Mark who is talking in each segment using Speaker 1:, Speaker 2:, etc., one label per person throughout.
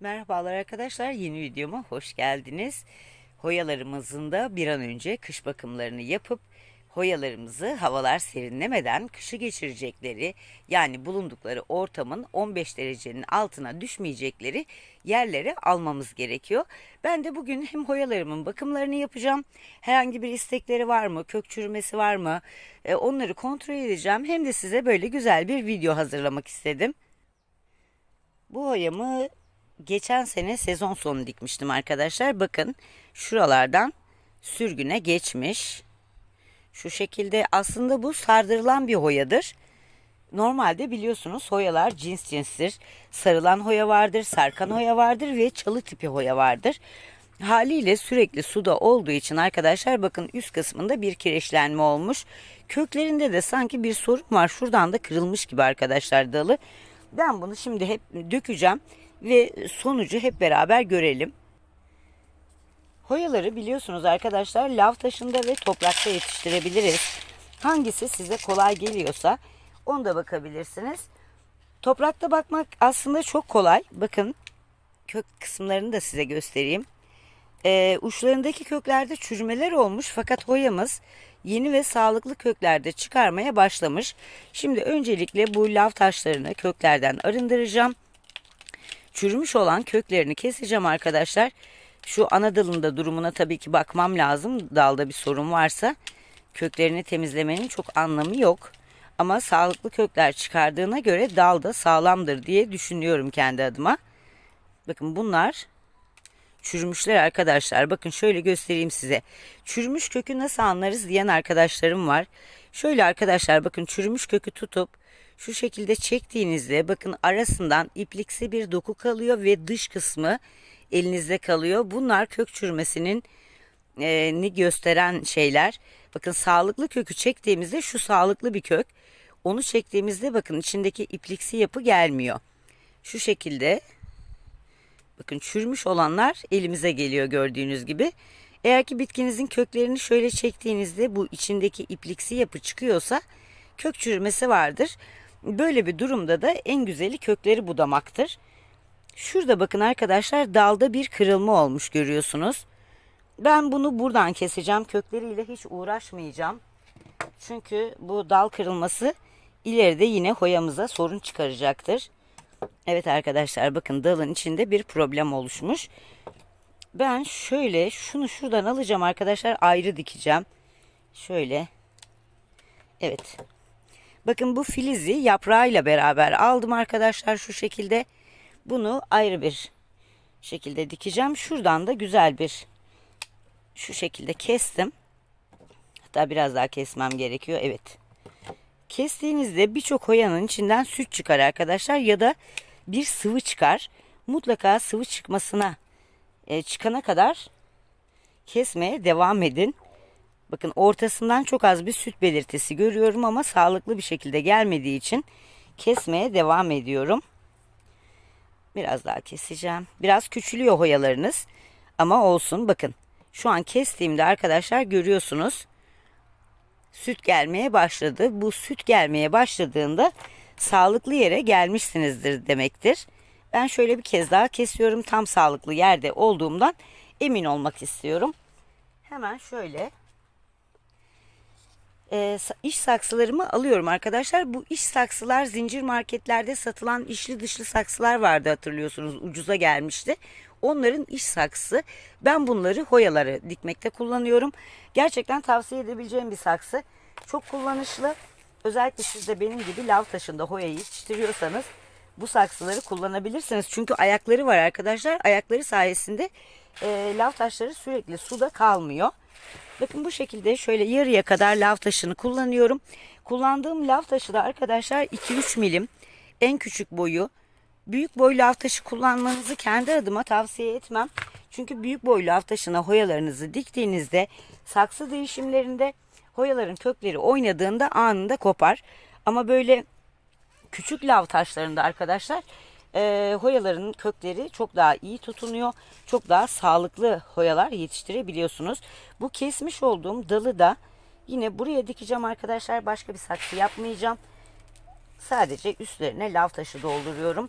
Speaker 1: Merhabalar arkadaşlar yeni videoma hoş geldiniz. Hoyalarımızın da bir an önce kış bakımlarını yapıp hoyalarımızı havalar serinlemeden kışı geçirecekleri yani bulundukları ortamın 15 derecenin altına düşmeyecekleri yerlere almamız gerekiyor. Ben de bugün hem hoyalarımın bakımlarını yapacağım. Herhangi bir istekleri var mı? Kök çürümesi var mı? E, onları kontrol edeceğim. Hem de size böyle güzel bir video hazırlamak istedim. Bu hoyamı geçen sene sezon sonu dikmiştim arkadaşlar. Bakın şuralardan sürgüne geçmiş. Şu şekilde aslında bu sardırılan bir hoyadır. Normalde biliyorsunuz hoyalar cins cinstir. Sarılan hoya vardır, sarkan hoya vardır ve çalı tipi hoya vardır. Haliyle sürekli suda olduğu için arkadaşlar bakın üst kısmında bir kireçlenme olmuş. Köklerinde de sanki bir sorun var. Şuradan da kırılmış gibi arkadaşlar dalı. Ben bunu şimdi hep dökeceğim ve sonucu hep beraber görelim. Hoyaları biliyorsunuz arkadaşlar lav taşında ve toprakta yetiştirebiliriz. Hangisi size kolay geliyorsa onu da bakabilirsiniz. Toprakta bakmak aslında çok kolay. Bakın kök kısımlarını da size göstereyim. Ee, uçlarındaki köklerde çürümeler olmuş fakat hoyamız yeni ve sağlıklı köklerde çıkarmaya başlamış. Şimdi öncelikle bu lav taşlarını köklerden arındıracağım. Çürümüş olan köklerini keseceğim arkadaşlar. Şu ana dalında durumuna tabii ki bakmam lazım. Dalda bir sorun varsa köklerini temizlemenin çok anlamı yok. Ama sağlıklı kökler çıkardığına göre dal da sağlamdır diye düşünüyorum kendi adıma. Bakın bunlar çürümüşler arkadaşlar. Bakın şöyle göstereyim size. Çürümüş kökü nasıl anlarız diyen arkadaşlarım var. Şöyle arkadaşlar bakın çürümüş kökü tutup şu şekilde çektiğinizde bakın arasından ipliksi bir doku kalıyor ve dış kısmı elinizde kalıyor. Bunlar kök çürümesinin e, ni gösteren şeyler. Bakın sağlıklı kökü çektiğimizde şu sağlıklı bir kök. Onu çektiğimizde bakın içindeki ipliksi yapı gelmiyor. Şu şekilde bakın çürümüş olanlar elimize geliyor gördüğünüz gibi. Eğer ki bitkinizin köklerini şöyle çektiğinizde bu içindeki ipliksi yapı çıkıyorsa kök çürümesi vardır. Böyle bir durumda da en güzeli kökleri budamaktır. Şurada bakın arkadaşlar dalda bir kırılma olmuş görüyorsunuz. Ben bunu buradan keseceğim. Kökleriyle hiç uğraşmayacağım. Çünkü bu dal kırılması ileride yine hoyamıza sorun çıkaracaktır. Evet arkadaşlar bakın dalın içinde bir problem oluşmuş. Ben şöyle şunu şuradan alacağım arkadaşlar ayrı dikeceğim. Şöyle. Evet. Bakın bu filizi yaprağıyla beraber aldım arkadaşlar şu şekilde. Bunu ayrı bir şekilde dikeceğim. Şuradan da güzel bir şu şekilde kestim. Hatta biraz daha kesmem gerekiyor. Evet. Kestiğinizde birçok hoyanın içinden süt çıkar arkadaşlar ya da bir sıvı çıkar. Mutlaka sıvı çıkmasına e, çıkana kadar kesmeye devam edin. Bakın ortasından çok az bir süt belirtisi görüyorum ama sağlıklı bir şekilde gelmediği için kesmeye devam ediyorum. Biraz daha keseceğim. Biraz küçülüyor hoyalarınız ama olsun bakın. Şu an kestiğimde arkadaşlar görüyorsunuz süt gelmeye başladı. Bu süt gelmeye başladığında sağlıklı yere gelmişsinizdir demektir. Ben şöyle bir kez daha kesiyorum. Tam sağlıklı yerde olduğumdan emin olmak istiyorum. Hemen şöyle e, iş saksılarımı alıyorum arkadaşlar. Bu iş saksılar zincir marketlerde satılan içli dışlı saksılar vardı hatırlıyorsunuz. Ucuza gelmişti. Onların iş saksı. Ben bunları hoyaları dikmekte kullanıyorum. Gerçekten tavsiye edebileceğim bir saksı. Çok kullanışlı. Özellikle siz de benim gibi lav taşında hoya yetiştiriyorsanız bu saksıları kullanabilirsiniz. Çünkü ayakları var arkadaşlar. Ayakları sayesinde e, lav taşları sürekli suda kalmıyor. Bakın bu şekilde şöyle yarıya kadar lav taşını kullanıyorum. Kullandığım lav taşı da arkadaşlar 2-3 milim. En küçük boyu. Büyük boy lav taşı kullanmanızı kendi adıma tavsiye etmem. Çünkü büyük boy lav taşına hoyalarınızı diktiğinizde saksı değişimlerinde hoyaların kökleri oynadığında anında kopar. Ama böyle küçük lav taşlarında arkadaşlar e, hoyaların kökleri çok daha iyi tutunuyor. Çok daha sağlıklı hoyalar yetiştirebiliyorsunuz. Bu kesmiş olduğum dalı da yine buraya dikeceğim arkadaşlar. Başka bir saksı yapmayacağım. Sadece üstlerine lav taşı dolduruyorum.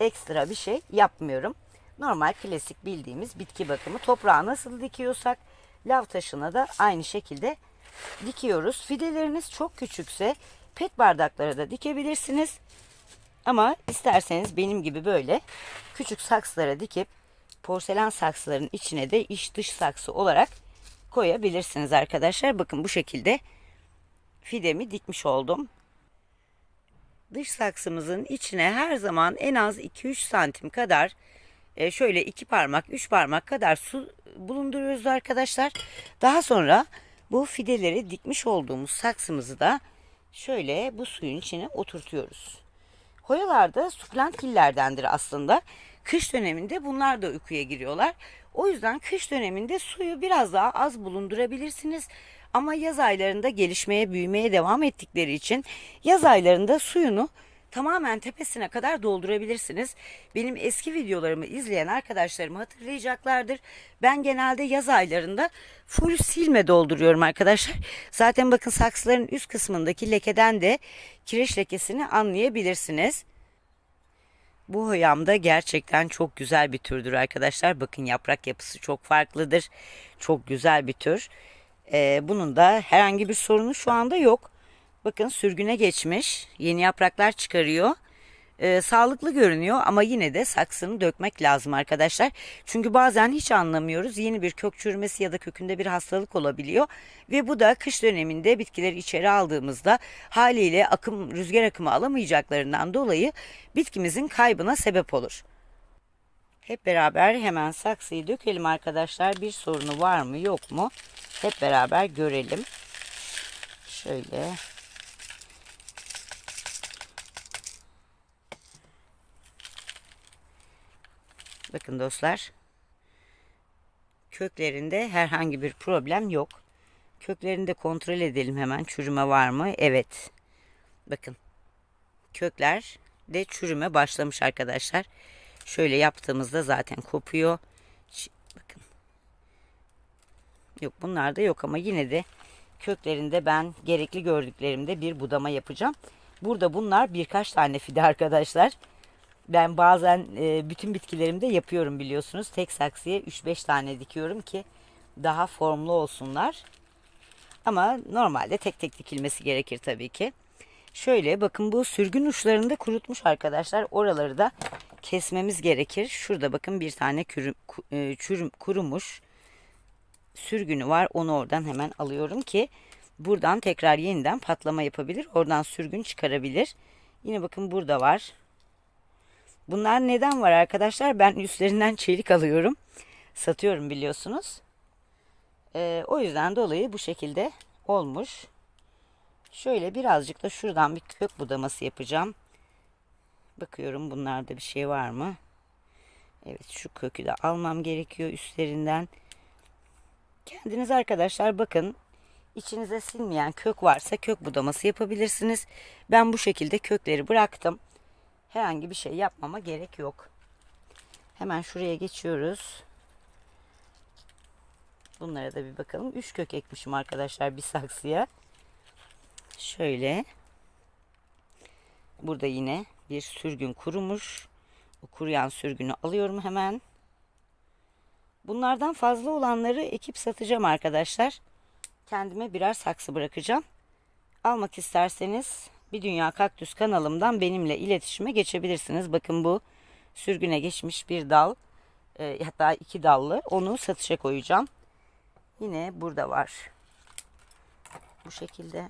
Speaker 1: Ekstra bir şey yapmıyorum. Normal klasik bildiğimiz bitki bakımı. Toprağa nasıl dikiyorsak lav taşına da aynı şekilde dikiyoruz. Fideleriniz çok küçükse pet bardaklara da dikebilirsiniz. Ama isterseniz benim gibi böyle küçük saksılara dikip porselen saksıların içine de iç dış saksı olarak koyabilirsiniz arkadaşlar. Bakın bu şekilde fidemi dikmiş oldum. Dış saksımızın içine her zaman en az 2-3 santim kadar e, şöyle iki parmak, üç parmak kadar su bulunduruyoruz arkadaşlar. Daha sonra bu fideleri dikmiş olduğumuz saksımızı da şöyle bu suyun içine oturtuyoruz. Hoyalarda sukulentgillerdendir aslında. Kış döneminde bunlar da uykuya giriyorlar. O yüzden kış döneminde suyu biraz daha az bulundurabilirsiniz. Ama yaz aylarında gelişmeye, büyümeye devam ettikleri için yaz aylarında suyunu tamamen tepesine kadar doldurabilirsiniz. Benim eski videolarımı izleyen arkadaşlarım hatırlayacaklardır. Ben genelde yaz aylarında full silme dolduruyorum arkadaşlar. Zaten bakın saksıların üst kısmındaki lekeden de kireç lekesini anlayabilirsiniz. Bu hoyam da gerçekten çok güzel bir türdür arkadaşlar. Bakın yaprak yapısı çok farklıdır. Çok güzel bir tür. Ee, bunun da herhangi bir sorunu şu anda yok. Bakın sürgüne geçmiş. Yeni yapraklar çıkarıyor. Ee, sağlıklı görünüyor ama yine de saksını dökmek lazım arkadaşlar. Çünkü bazen hiç anlamıyoruz. Yeni bir kök çürümesi ya da kökünde bir hastalık olabiliyor. Ve bu da kış döneminde bitkileri içeri aldığımızda haliyle akım rüzgar akımı alamayacaklarından dolayı bitkimizin kaybına sebep olur. Hep beraber hemen saksıyı dökelim arkadaşlar. Bir sorunu var mı yok mu? Hep beraber görelim. Şöyle Bakın dostlar. Köklerinde herhangi bir problem yok. Köklerini de kontrol edelim hemen. Çürüme var mı? Evet. Bakın. Kökler de çürüme başlamış arkadaşlar. Şöyle yaptığımızda zaten kopuyor. Bakın. Yok bunlar da yok ama yine de köklerinde ben gerekli gördüklerimde bir budama yapacağım. Burada bunlar birkaç tane fide arkadaşlar. Ben bazen e, bütün bitkilerimde yapıyorum biliyorsunuz. Tek saksıya 3-5 tane dikiyorum ki daha formlu olsunlar. Ama normalde tek tek dikilmesi gerekir tabii ki. Şöyle bakın bu sürgün uçlarını da kurutmuş arkadaşlar. Oraları da kesmemiz gerekir. Şurada bakın bir tane kürüm, e, çürüm, kurumuş sürgünü var. Onu oradan hemen alıyorum ki buradan tekrar yeniden patlama yapabilir. Oradan sürgün çıkarabilir. Yine bakın burada var. Bunlar neden var arkadaşlar? Ben üstlerinden çelik alıyorum. Satıyorum biliyorsunuz. Ee, o yüzden dolayı bu şekilde olmuş. Şöyle birazcık da şuradan bir kök budaması yapacağım. Bakıyorum bunlarda bir şey var mı? Evet şu kökü de almam gerekiyor üstlerinden. Kendiniz arkadaşlar bakın içinize sinmeyen kök varsa kök budaması yapabilirsiniz. Ben bu şekilde kökleri bıraktım herhangi bir şey yapmama gerek yok. Hemen şuraya geçiyoruz. Bunlara da bir bakalım. Üç kök ekmişim arkadaşlar bir saksıya. Şöyle. Burada yine bir sürgün kurumuş. O kuruyan sürgünü alıyorum hemen. Bunlardan fazla olanları ekip satacağım arkadaşlar. Kendime birer saksı bırakacağım. Almak isterseniz bir Dünya Kaktüs kanalımdan benimle iletişime geçebilirsiniz. Bakın bu sürgüne geçmiş bir dal. E, hatta iki dallı. Onu satışa koyacağım. Yine burada var. Bu şekilde.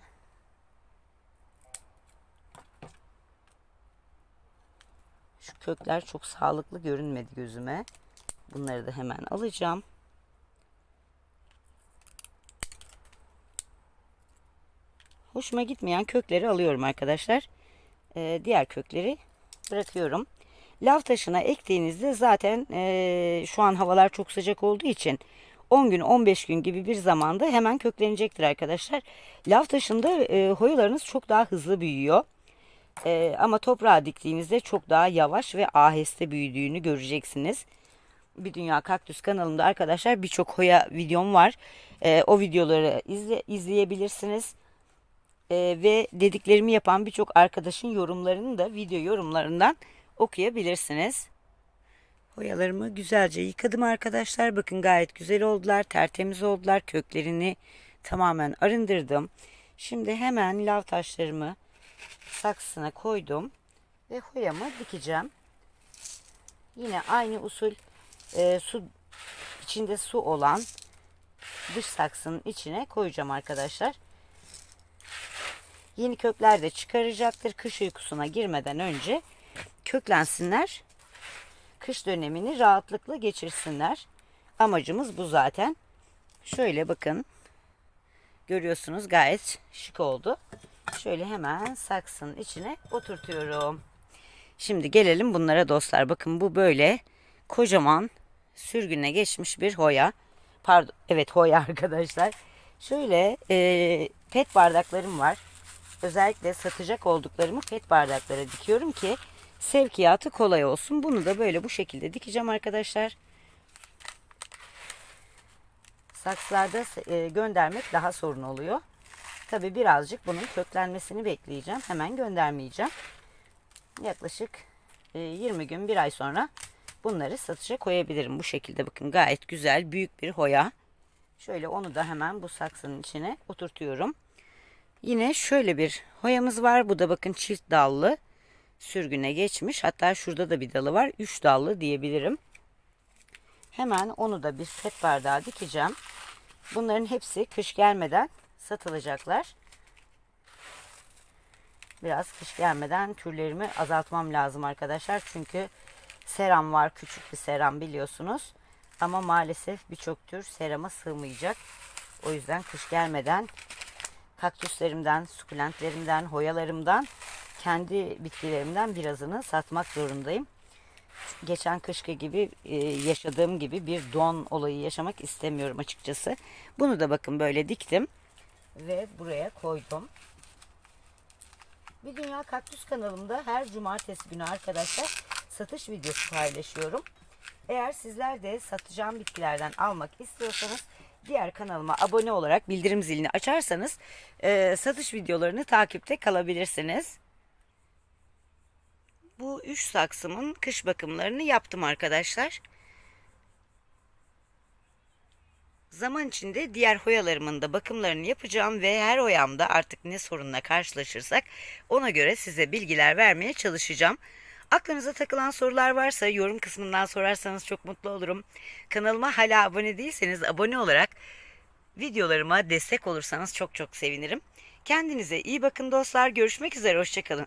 Speaker 1: Şu kökler çok sağlıklı görünmedi gözüme. Bunları da hemen alacağım. Hoşuma gitmeyen kökleri alıyorum arkadaşlar. Ee, diğer kökleri bırakıyorum. Lav taşına ektiğinizde zaten e, şu an havalar çok sıcak olduğu için 10 gün 15 gün gibi bir zamanda hemen köklenecektir arkadaşlar. Lav taşında e, hoyalarınız çok daha hızlı büyüyor. E, ama toprağa diktiğinizde çok daha yavaş ve aheste büyüdüğünü göreceksiniz. Bir Dünya Kaktüs kanalımda arkadaşlar birçok hoya videom var. E, o videoları izle, izleyebilirsiniz e, ve dediklerimi yapan birçok arkadaşın yorumlarını da video yorumlarından okuyabilirsiniz. Hoyalarımı güzelce yıkadım arkadaşlar. Bakın gayet güzel oldular. Tertemiz oldular. Köklerini tamamen arındırdım. Şimdi hemen lav taşlarımı saksısına koydum. Ve hoyamı dikeceğim. Yine aynı usul e, su içinde su olan dış saksının içine koyacağım arkadaşlar. Yeni kökler de çıkaracaktır. Kış uykusuna girmeden önce köklensinler. Kış dönemini rahatlıkla geçirsinler. Amacımız bu zaten. Şöyle bakın. Görüyorsunuz gayet şık oldu. Şöyle hemen saksının içine oturtuyorum. Şimdi gelelim bunlara dostlar. Bakın bu böyle kocaman sürgüne geçmiş bir hoya. Pardon evet hoya arkadaşlar. Şöyle e, pet bardaklarım var. Özellikle satacak olduklarımı pet bardaklara dikiyorum ki sevkiyatı kolay olsun. Bunu da böyle bu şekilde dikeceğim arkadaşlar. Saksılarda e, göndermek daha sorun oluyor. Tabi birazcık bunun köklenmesini bekleyeceğim. Hemen göndermeyeceğim. Yaklaşık e, 20 gün bir ay sonra bunları satışa koyabilirim. Bu şekilde bakın gayet güzel büyük bir hoya. Şöyle onu da hemen bu saksının içine oturtuyorum. Yine şöyle bir hoyamız var. Bu da bakın çift dallı sürgüne geçmiş. Hatta şurada da bir dalı var. Üç dallı diyebilirim. Hemen onu da bir pet bardağa dikeceğim. Bunların hepsi kış gelmeden satılacaklar. Biraz kış gelmeden türlerimi azaltmam lazım arkadaşlar. Çünkü seram var. Küçük bir seram biliyorsunuz. Ama maalesef birçok tür serama sığmayacak. O yüzden kış gelmeden kaktüslerimden, sukulentlerimden, hoyalarımdan, kendi bitkilerimden birazını satmak zorundayım. Geçen kışkı gibi e, yaşadığım gibi bir don olayı yaşamak istemiyorum açıkçası. Bunu da bakın böyle diktim ve buraya koydum. Bir Dünya Kaktüs kanalımda her cumartesi günü arkadaşlar satış videosu paylaşıyorum. Eğer sizler de satacağım bitkilerden almak istiyorsanız diğer kanalıma abone olarak bildirim zilini açarsanız e, satış videolarını takipte kalabilirsiniz. Bu üç saksımın kış bakımlarını yaptım arkadaşlar. Zaman içinde diğer hoyalarımın da bakımlarını yapacağım ve her hoyamda artık ne sorunla karşılaşırsak ona göre size bilgiler vermeye çalışacağım. Aklınıza takılan sorular varsa yorum kısmından sorarsanız çok mutlu olurum. Kanalıma hala abone değilseniz abone olarak videolarıma destek olursanız çok çok sevinirim. Kendinize iyi bakın dostlar. Görüşmek üzere. Hoşçakalın.